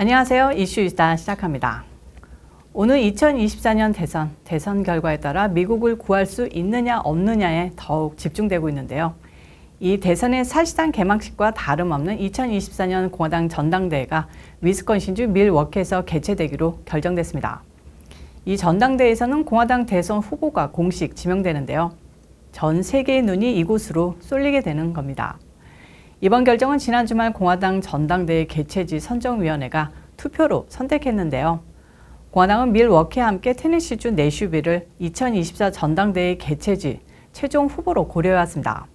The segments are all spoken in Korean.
안녕하세요. 이슈이다 시작합니다. 오늘 2024년 대선, 대선 결과에 따라 미국을 구할 수 있느냐 없느냐에 더욱 집중되고 있는데요. 이 대선의 사실상 개막식과 다름없는 2024년 공화당 전당대회가 위스콘신주 밀워키에서 개최되기로 결정됐습니다. 이 전당대회에서는 공화당 대선 후보가 공식 지명되는데요. 전 세계의 눈이 이곳으로 쏠리게 되는 겁니다. 이번 결정은 지난 주말 공화당 전당대회 개최지 선정위원회가 투표로 선택했는데요. 공화당은 밀워키와 함께 테네시주 내슈비를 2024 전당대회 개최지 최종 후보로 고려해왔습니다.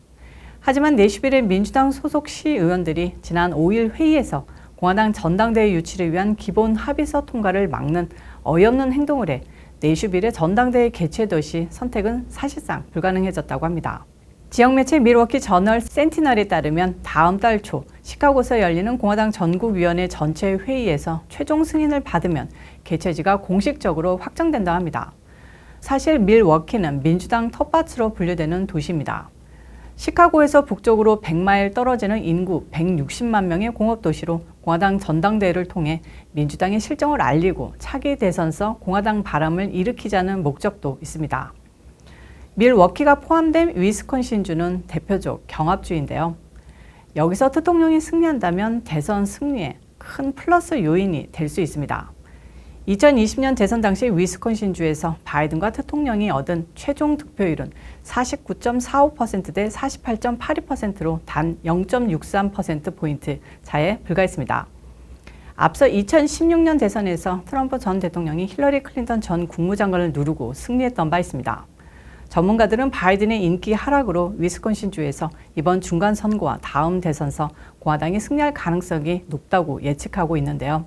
하지만 내슈빌의 민주당 소속 시의원들이 지난 5일 회의에서 공화당 전당대회 유치를 위한 기본 합의서 통과를 막는 어이없는 행동을 해 내슈빌의 전당대회 개최 도시 선택은 사실상 불가능해졌다고 합니다. 지역 매체 밀워키 저널 센티널에 따르면 다음 달 초 시카고에서 열리는 공화당 전국위원회 전체 회의에서 최종 승인을 받으면 개최지가 공식적으로 확정된다 합니다. 사실 밀워키는 민주당 텃밭으로 분류되는 도시입니다. 시카고에서 북쪽으로 100마일 떨어지는 인구 160만 명의 공업도시로 공화당 전당대회를 통해 민주당의 실정을 알리고 차기 대선 서 공화당 바람을 일으키자는 목적도 있습니다. 밀워키가 포함된 위스콘신주는 대표적 경합주인데요. 여기서 대통령이 승리한다면 대선 승리에 큰 플러스 요인이 될 수 있습니다. 2020년 대선 당시 위스콘신주에서 바이든과 대통령이 얻은 최종 득표율은 49.45%대 48.82%로 단 0.63%포인트 차에 불과했습니다. 앞서 2016년 대선에서 트럼프 전 대통령이 힐러리 클린턴 전 국무장관을 누르고 승리했던 바 있습니다. 전문가들은 바이든의 인기 하락으로 위스콘신주에서 이번 중간 선거와 다음 대선서 공화당이 승리할 가능성이 높다고 예측하고 있는데요.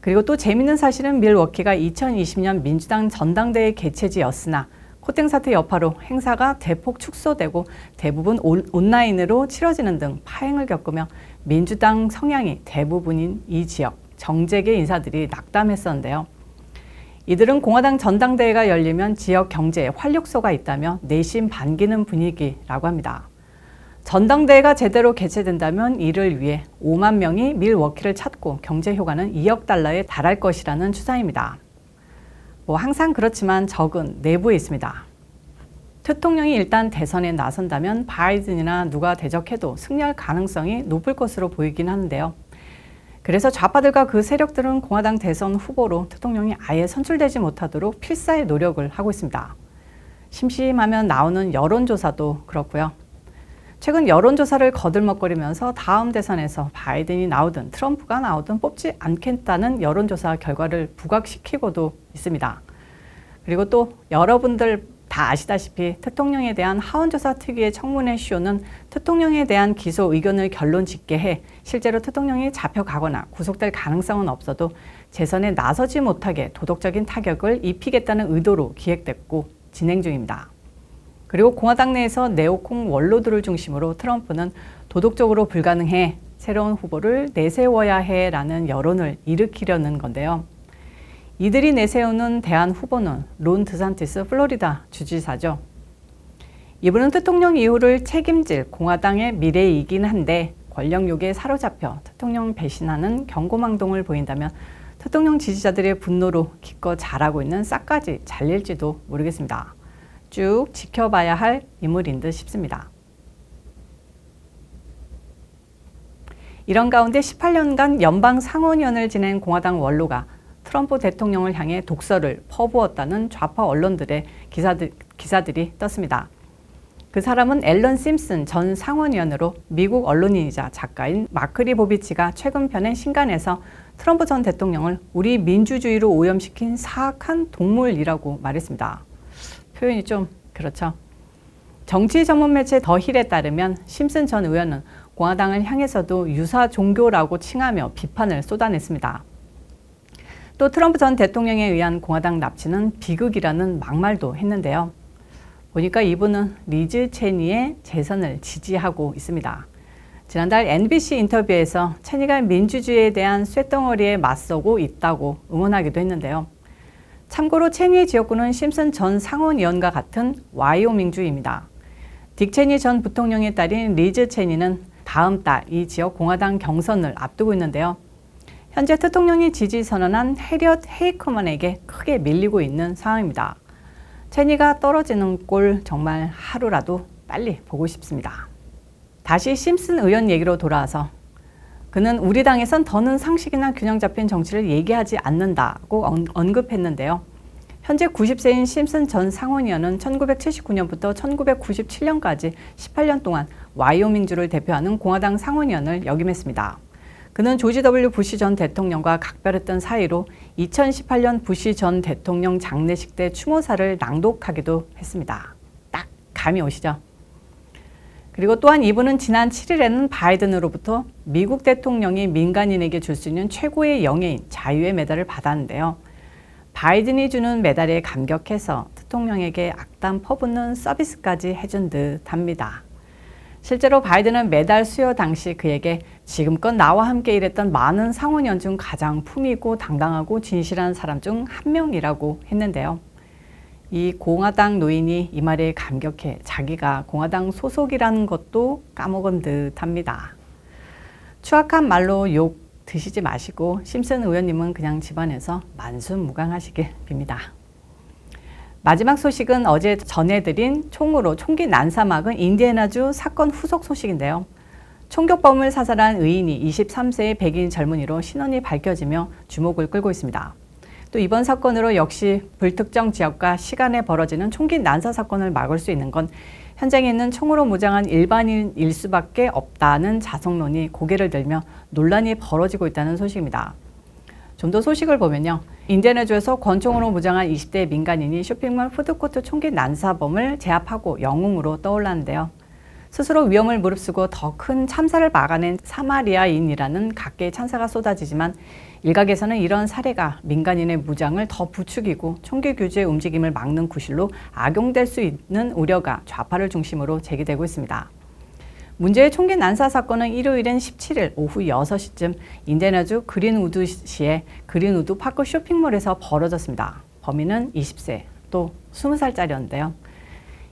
그리고 또 재밌는 사실은 밀워키가 2020년 민주당 전당대회 개최지였으나 코땡 사태 여파로 행사가 대폭 축소되고 대부분 온라인으로 치러지는 등 파행을 겪으며 민주당 성향이 대부분인 이 지역 정재계 인사들이 낙담했었는데요. 이들은 공화당 전당대회가 열리면 지역 경제에 활력소가 있다며 내심 반기는 분위기라고 합니다. 전당대회가 제대로 개최된다면 이를 위해 5만 명이 밀워키를 찾고 경제 효과는 2억 달러에 달할 것이라는 추산입니다. 뭐 항상 그렇지만 적은 내부에 있습니다. 대통령이 일단 대선에 나선다면 바이든이나 누가 대적해도 승리할 가능성이 높을 것으로 보이긴 하는데요. 그래서 좌파들과 그 세력들은 공화당 대선 후보로 대통령이 아예 선출되지 못하도록 필사의 노력을 하고 있습니다. 심심하면 나오는 여론조사도 그렇고요. 최근 여론조사를 거들먹거리면서 다음 대선에서 바이든이 나오든 트럼프가 나오든 뽑지 않겠다는 여론조사 결과를 부각시키고도 있습니다. 그리고 또 여러분들 다 아시다시피 대통령에 대한 하원조사 특유의 청문회 쇼는 대통령에 대한 기소 의견을 결론 짓게 해 실제로 대통령이 잡혀가거나 구속될 가능성은 없어도 재선에 나서지 못하게 도덕적인 타격을 입히겠다는 의도로 기획됐고 진행 중입니다. 그리고 공화당 내에서 네오콩 원로들을 중심으로 트럼프는 도덕적으로 불가능해 새로운 후보를 내세워야 해라는 여론을 일으키려는 건데요. 이들이 내세우는 대안 후보는 론 드산티스 플로리다 주지사죠. 이분은 대통령 이후를 책임질 공화당의 미래이긴 한데 권력욕에 사로잡혀 대통령 배신하는 경고망동을 보인다면 대통령 지지자들의 분노로 기껏 잘하고 있는 싹까지 잘릴지도 모르겠습니다. 쭉 지켜봐야 할 인물인 듯 싶습니다. 이런 가운데 18년간 연방 상원의원을 지낸 공화당 원로가 트럼프 대통령을 향해 독서를 퍼부었다는 좌파 언론들의 기사들, 기사들이 떴습니다. 그 사람은 앨런 심슨 전 상원의원으로 미국 언론인이자 작가인 마크리 보비치가 최근 편의 신간에서 트럼프 전 대통령을 우리 민주주의로 오염시킨 사악한 동물이라고 말했습니다. 표현이 좀 그렇죠. 정치 전문 매체 더 힐에 따르면 심슨 전 의원은 공화당을 향해서도 유사 종교라고 칭하며 비판을 쏟아냈습니다. 또 트럼프 전 대통령에 의한 공화당 납치는 비극이라는 막말도 했는데요. 보니까 이분은 리즈 체니의 재선을 지지하고 있습니다. 지난달 NBC 인터뷰에서 체니가 민주주의에 대한 쇳덩어리에 맞서고 있다고 응원하기도 했는데요. 참고로 체니의 지역구는 심슨 전 상원의원과 같은 와이오밍주입니다. 딕 체니 전 부통령의 딸인 리즈 체니는 다음 달 이 지역 공화당 경선을 앞두고 있는데요. 현재 대통령이 지지 선언한 해리엇 헤이커먼에게 크게 밀리고 있는 상황입니다. 체니가 떨어지는 꼴 정말 하루라도 빨리 보고 싶습니다. 다시 심슨 의원 얘기로 돌아와서 그는 우리 당에선 더는 상식이나 균형 잡힌 정치를 얘기하지 않는다고 언급했는데요. 현재 90세인 심슨 전 상원의원은 1979년부터 1997년까지 18년 동안 와이오밍주를 대표하는 공화당 상원의원을 역임했습니다. 그는 조지 W 부시 전 대통령과 각별했던 사이로 2018년 부시 전 대통령 장례식 때 추모사를 낭독하기도 했습니다. 딱 감이 오시죠? 그리고 또한 이분은 지난 7일에는 바이든으로부터 미국 대통령이 민간인에게 줄 수 있는 최고의 영예인 자유의 메달을 받았는데요. 바이든이 주는 메달에 감격해서 대통령에게 악담 퍼붓는 서비스까지 해준 듯 합니다. 실제로 바이든은 메달 수여 당시 그에게 지금껏 나와 함께 일했던 많은 상원의원 중 가장 품위고 당당하고 진실한 사람 중 한 명이라고 했는데요. 이 공화당 노인이 이 말에 감격해 자기가 공화당 소속이라는 것도 까먹은 듯 합니다. 추악한 말로 욕 드시지 마시고 심슨 의원님은 그냥 집안에서 만순무강하시길 빕니다. 마지막 소식은 어제 전해드린 총으로 총기 난사막은 인디애나주 사건 후속 소식인데요. 총격범을 사살한 의인이 23세의 백인 젊은이로 신원이 밝혀지며 주목을 끌고 있습니다. 또 이번 사건으로 역시 불특정 지역과 시간에 벌어지는 총기 난사 사건을 막을 수 있는 건 현장에 있는 총으로 무장한 일반인일 수밖에 없다는 자성론이 고개를 들며 논란이 벌어지고 있다는 소식입니다. 좀 더 소식을 보면요. 인디애나주에서 권총으로 무장한 20대 민간인이 쇼핑몰 푸드코트 총기 난사범을 제압하고 영웅으로 떠올랐는데요. 스스로 위험을 무릅쓰고 더 큰 참사를 막아낸 사마리아인이라는 각계의 찬사가 쏟아지지만 일각에서는 이런 사례가 민간인의 무장을 더 부추기고 총기 규제 움직임을 막는 구실로 악용될 수 있는 우려가 좌파를 중심으로 제기되고 있습니다. 문제의 총기 난사 사건은 일요일엔 17일 오후 6시쯤 인디애나주 그린우드시의 그린우드 파크 쇼핑몰에서 벌어졌습니다. 범인은 20세, 또 20살짜리였는데요.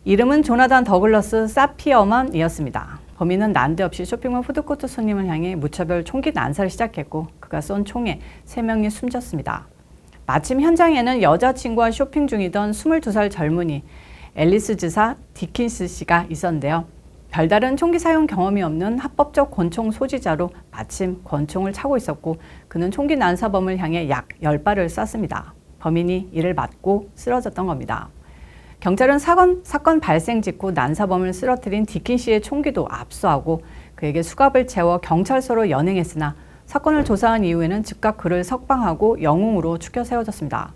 이름은 조나단 더글러스 사피어먼이었습니다. 범인은 난데없이 쇼핑몰 푸드코트 손님을 향해 무차별 총기 난사를 시작했고 그가 쏜 총에 세명이 숨졌습니다. 마침 현장에는 여자친구와 쇼핑 중이던 22살 젊은이 앨리스 지사 디킨스 씨가 있었는데요. 별다른 총기 사용 경험이 없는 합법적 권총 소지자로 마침 권총을 차고 있었고 그는 총기 난사범을 향해 약 10발을 쐈습니다. 범인이 이를 맞고 쓰러졌던 겁니다. 경찰은 사건, 사건 발생 직후 난사범을 쓰러뜨린 디킨 씨의 총기도 압수하고 그에게 수갑을 채워 경찰서로 연행했으나 사건을 조사한 이후에는 즉각 그를 석방하고 영웅으로 추켜 세워졌습니다.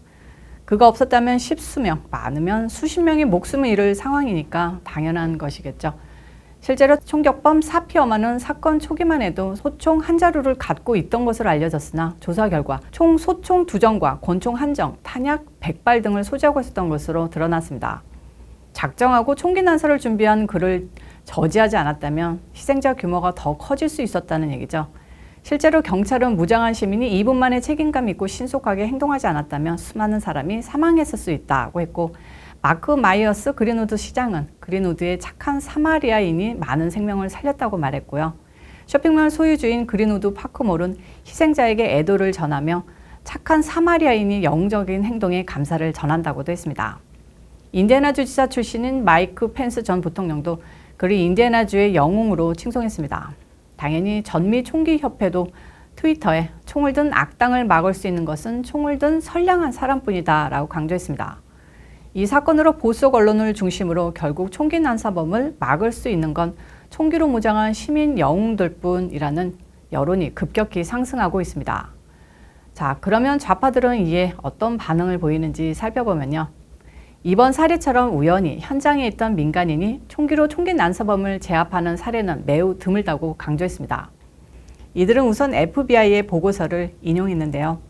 그가 없었다면 십수명, 많으면 수십 명이 목숨을 잃을 상황이니까 당연한 것이겠죠. 실제로 총격범 사피어만은 사건 초기만 해도 소총 한 자루를 갖고 있던 것으로 알려졌으나 조사 결과 총 소총 두 정과 권총 한 정, 탄약 100발 등을 소지하고 있었던 것으로 드러났습니다. 작정하고 총기 난사를 준비한 그를 저지하지 않았다면 희생자 규모가 더 커질 수 있었다는 얘기죠. 실제로 경찰은 무장한 시민이 2분 만에 책임감 있고 신속하게 행동하지 않았다면 수많은 사람이 사망했을 수 있다고 했고 마크 마이어스 그린우드 시장은 그린우드의 착한 사마리아인이 많은 생명을 살렸다고 말했고요. 쇼핑몰 소유주인 그린우드 파크몰은 희생자에게 애도를 전하며 착한 사마리아인이 영적인 행동에 감사를 전한다고도 했습니다. 인디애나주 지사 출신인 마이크 펜스 전 부통령도 그를 인디애나주의 영웅으로 칭송했습니다. 당연히 전미 총기 협회도 트위터에 총을 든 악당을 막을 수 있는 것은 총을 든 선량한 사람뿐이다 라고 강조했습니다. 이 사건으로 보수 언론을 중심으로 결국 총기 난사범을 막을 수 있는 건 총기로 무장한 시민 영웅들 뿐이라는 여론이 급격히 상승하고 있습니다. 자, 그러면 좌파들은 이에 어떤 반응을 보이는지 살펴보면요. 이번 사례처럼 우연히 현장에 있던 민간인이 총기로 총기 난사범을 제압하는 사례는 매우 드물다고 강조했습니다. 이들은 우선 FBI의 보고서를 인용했는데요.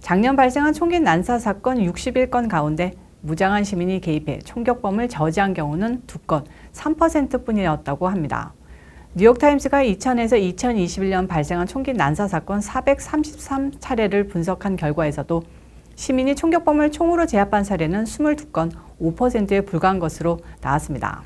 작년 발생한 총기 난사 사건 61건 가운데 무장한 시민이 개입해 총격범을 저지한 경우는 두 건, 3%뿐이었다고 합니다. 뉴욕타임스가 2000에서 2021년 발생한 총기 난사 사건 433차례를 분석한 결과에서도 시민이 총격범을 총으로 제압한 사례는 22건, 5%에 불과한 것으로 나왔습니다.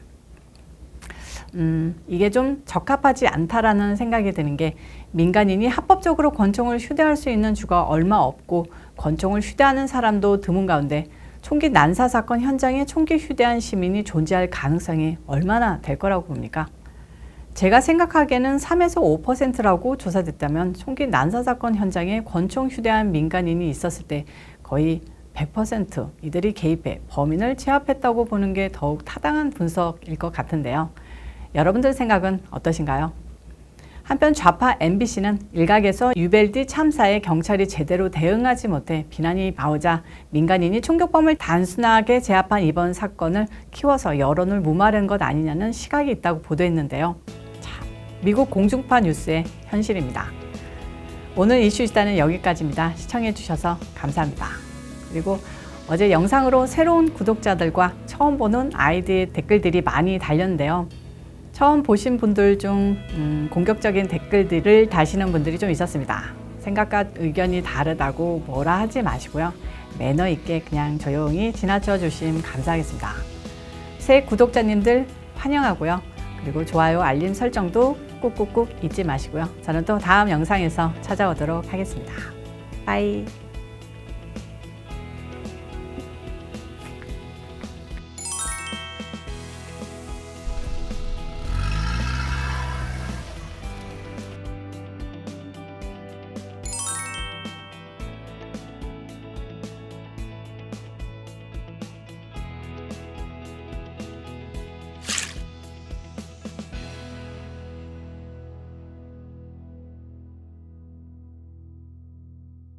음, 이게 좀 적합하지 않다라는 생각이 드는 게 민간인이 합법적으로 권총을 휴대할 수 있는 주가 얼마 없고 권총을 휴대하는 사람도 드문 가운데 총기 난사 사건 현장에 총기 휴대한 시민이 존재할 가능성이 얼마나 될 거라고 봅니까? 제가 생각하기에는 3에서 5%라고 조사됐다면 총기 난사 사건 현장에 권총 휴대한 민간인이 있었을 때 거의 100% 이들이 개입해 범인을 제압했다고 보는 게 더욱 타당한 분석일 것 같은데요. 여러분들 생각은 어떠신가요? 한편 좌파 MBC는 일각에서 유벨디 참사에 경찰이 제대로 대응하지 못해 비난이 나오자 민간인이 총격범을 단순하게 제압한 이번 사건을 키워서 여론을 무마한 것 아니냐는 시각이 있다고 보도했는데요. 자, 미국 공중파 뉴스의 현실입니다. 오늘 이슈 시다는 여기까지입니다. 시청해 주셔서 감사합니다. 그리고 어제 영상으로 새로운 구독자들과 처음 보는 아이디의 댓글들이 많이 달렸는데요. 처음 보신 분들 중 음, 공격적인 댓글들을 다시는 분들이 좀 있었습니다. 생각과 의견이 다르다고 뭐라 하지 마시고요. 매너 있게 그냥 조용히 지나쳐 주시면 감사하겠습니다. 새 구독자님들 환영하고요. 그리고 좋아요, 알림 설정도 꾹꾹꾹 잊지 마시고요. 저는 또 다음 영상에서 찾아오도록 하겠습니다. 빠이.